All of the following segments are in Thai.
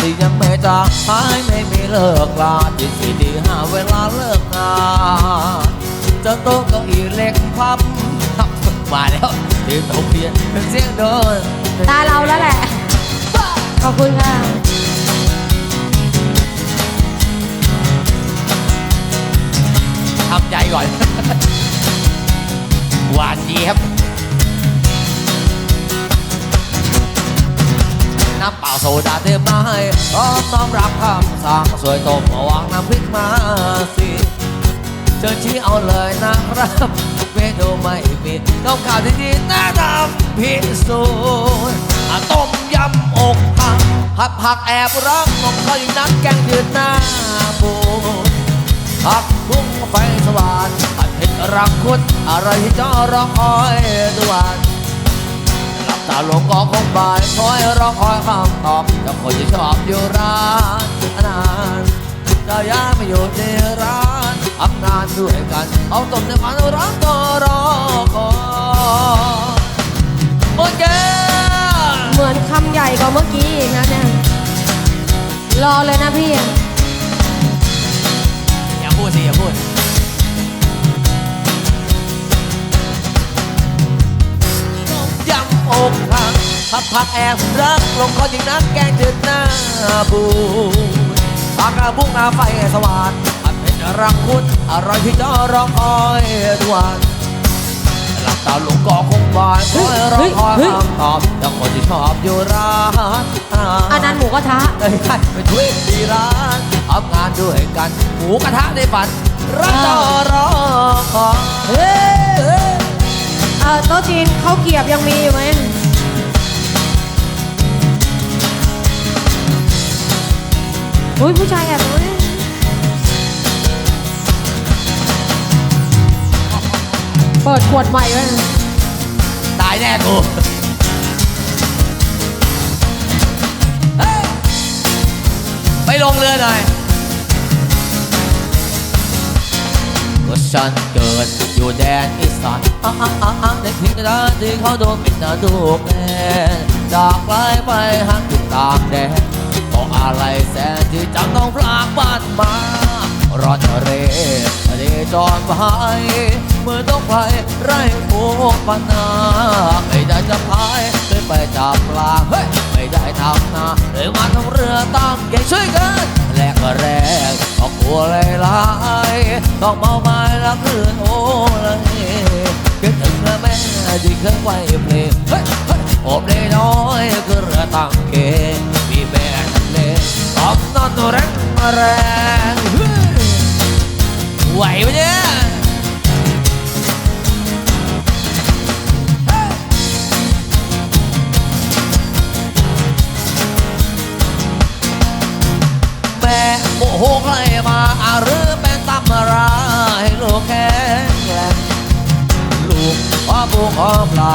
ที่ยังไม่จางหายไม่มีเลิกลาที่สี่ที่ห้าเวลาเลิกงานจะโต๊ะเก้าอี้เหล็กพับมาแล้วที่ตกเพียนเสียงโดนตาเราแล้วแหละ ขอบคุณค่ะทำใจก่อนหวานเจี๊ยบ น้ำเปล่าโซดาเทมาให้พร้อมน้อมรับคำสั่งสวยต้มมาวางน้ำพริกมาสิเชิญชี้เอาเลยนะครับเมนูไม่มีต้มข้าวที่ดีน่าทำพิสูจน์ต้มยำอกหักผัดผักแอบรักนมข้าอยู่นักแกงยือดหน้าบูผักบุ้งไฟสว่านผัดเผ็ดรักคุณอะไรที่จอรอคอยทุกวัน ตาลงก็คงบ่ายคอยรอคอยคำตอบจากคนที่ชอบอยู่ร้านนานจะย้ายมาอยู่ในร้านทำงานด้วยกัน เอาตบในฝันรักก็รอคอยโอเคเหมือนคำใหญ่กว่าเมื่อกี้อีกนะเนี่ยรอเลยนะพี่ อย่าพูดสิอย่าพูด หักผักผักแอบรักลงคอจริงนักแกงจืดหน้าบูปากกระบุ้งหน้าไฟสว่านผัดเผ็ดรักคุณอร่อยที่จอรอคอยทุกวันหลับตาลงก็คงบานคอยรอคอยเฮ้ยคำตอบจากคนที่ชอบอยู่ร้านอาหารอันนั้นหมูกระทะเอ้ยใช่ไปช่วยที่ร้านทำงานด้วยกันหมูกระทะในฝันรักจอรอคอยเฮ้เฮ้เออโต๊ะจีนข้าวเกรียบยังมีอยู่ไหม อุ้ยผู้ชายแอบอุ้ยเปิดขวดใหม่ไว้นะตายแน่กูเฮ้ยไปลงเรือหน่อยก็ฉันเกิดอยู่แดนอีสานอะอะอะอะในทิ้งกระดานที่เขาโดนปิดหน้าดูแกนจากไกลไปหักอยู่ต่างแดน อะไรแสนที่จำต้องพลากบ้านมารอดเรทะเลจอนไปเมื่อต้องไปไร่โอ้ปนาไม่ได้จะพายเลยไปจับปลาเฮ้ยไม่ได้ทำนาเลยมาทำเรือตั้งเก่งช่วยกันแรกก็แรกก็กลัวเลยลายต้องเมาไม้ละคลื่นโอ้เลยคิดถึงแม่ที่เคยไว้เพลงเฮ้ยโอบได้น้อยคือเรือตั้งเก่ง อมนอนแรงแรงไหวปะเนี่ยแม่โมโหใครมาอาหรือเป็นตำราให้ลูกแข็งแรงลูกพ่อบุกพ่อปลา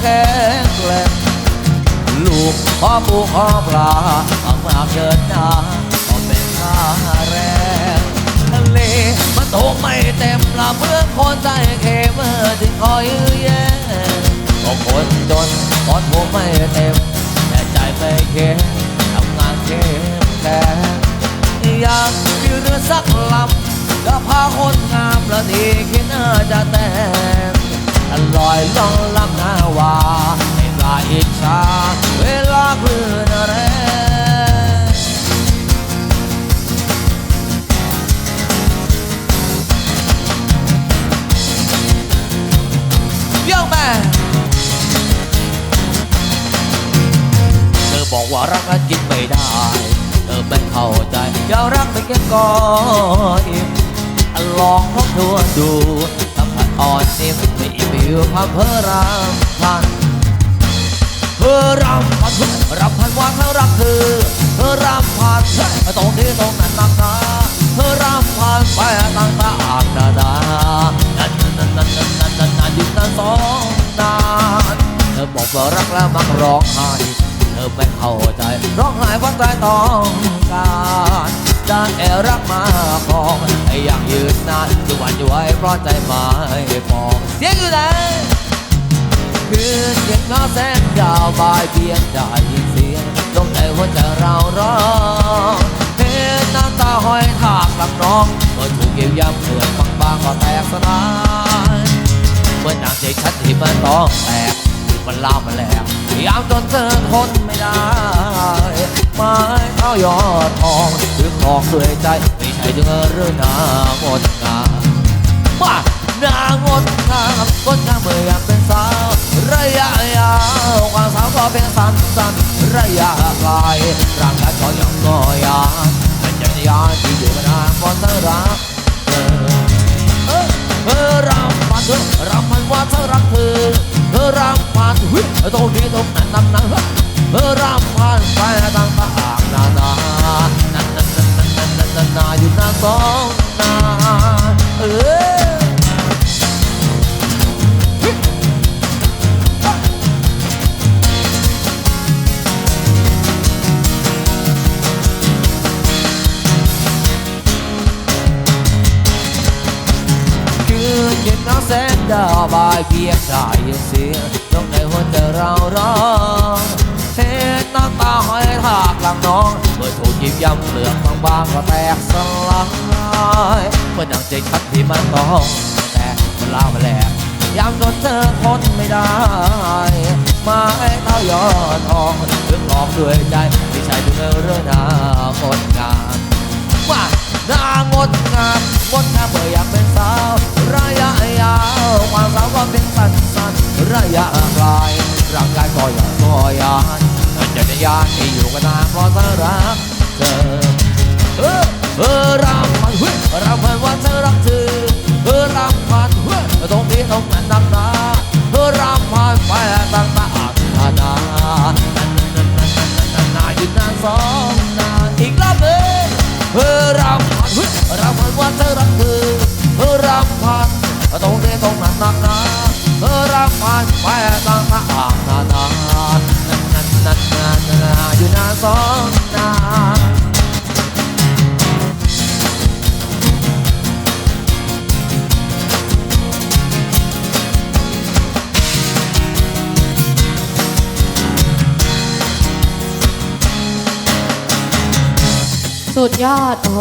แข็งแรงลูกพ่อปูพ่อปลาออกมาเกิดนาก็เป็นค่าแรงทะเลมันโตไม่เต็มละเมื่อคนใจเค็มที่คอยยื้อแย่ก็คนจนก็ถูกไม่เต็ม แต่ใจไม่เค็มทำงานเข้มแข็งอยากมีเรือสักลำจะพาคนงามละดีคิดน่าจะแต่งอร่อยล่องลำนาวาให้ปลา อิจฉาเวลาคลื่นแรงเยี่ยมแม่เธอบอกว่ารักแล้วกินไม่ได้ เธอไม่เข้าใจอย่ารักไม่เก็บก่อนอิ่มลองทบทวนดูสัมผัสอ่อนนิ่มไม่มีความเพ้อรำพัน เธอรำพันรำพันว่าเธอรักเธอเธอรำพันตรงนี้ตรงนั้นนักนาเธอรำพันไปตั้งตาอาบนาดานั่นนั่นนั่นนั่นนั่นนั่นนั่นอยู่นั่นสองนานเธอบอกว่ารักแล้วมักร้องไห้เธอไม่เข้าใจร้องไห้เพราะใจต้องการด้านแอรักมาของให้อยากยืนนานทุกวันอยู่ไว้เพราะใจไม่พอเสียงอยู่ไหน คืนยังงอแสนยาวบายเพียงได้ยินเสียงลมในหัวใจเราร้องเห็นน้ำตาห้อยถากลังน้องเมื่อถูกเกี่ยวย่ำเปลือกบางๆก็แตกสลายเมื่อนางใจฉันที่มันต้องแตกมันลามมาแล้วยายามจนเธอทนไม่ได้ไม้เท้ายอดทองหรือของด้วยใจไม่ใช่ถึงเรื่องนางดงามว่า นางดงามงดงามเมื่ออยากเป็นสาว ระยะยาวความสาวก็เป็นสั้นสั้นๆระยะไกลร่างกายก็ยังก็ยานเป็นจักรยานที่อยู่มานานเพราะเธอรักเธอเออเธอรำพันเธอรำพันว่าเธอรักเธอเธอรำพันเฮ้ยตรงนี้ตรงนั้นนั่นนั่นเธอรำพันไปตั้งตาอ่างนานานั่นนั่นนั่นนั่นนั่นนั่นนั่นนาอยู่นาสองนาเออ เพียงได้ยินเสียงลงในหัวใจเราร้องเห็นน้ำตาหอยทากหลังน้องเมื่อถูกยิบย่ำเปลือกบางๆก็แตกสลายเมื่อดังใจชัดที่มันต้องแต่มันลาวมาแหลกยามจนเธอทนไม่ได้ไม้เท้ายอดทองถึงหลอกด้วยใจไม่ใช่ถึงเรื่องนางดงามว่า นางดงามงดงามเมื่ออยากเป็นสาว ระยะยาวความสาวก็เป็นสั้นสั้นระยะไกลร่างกายก็ยังก็ยานจักรยานที่อยู่กันนานเพราะเธอรักเธอเออเออรำพันเฮ้ยรำพันว่าเธอรักเธอเออรำพันเฮ้ยตรงนี้ตรงนั้นนัก รำพันเฮ้ยรำพันว่าเธอรักเธอรำพันตรงนี้ตรงนั้นนักนาเออรำพันไปตั้งตาอ่างนานนั่นนั่นนั่นนั่นนั่นอยู่นานสองนานสุดยอด โอ้โห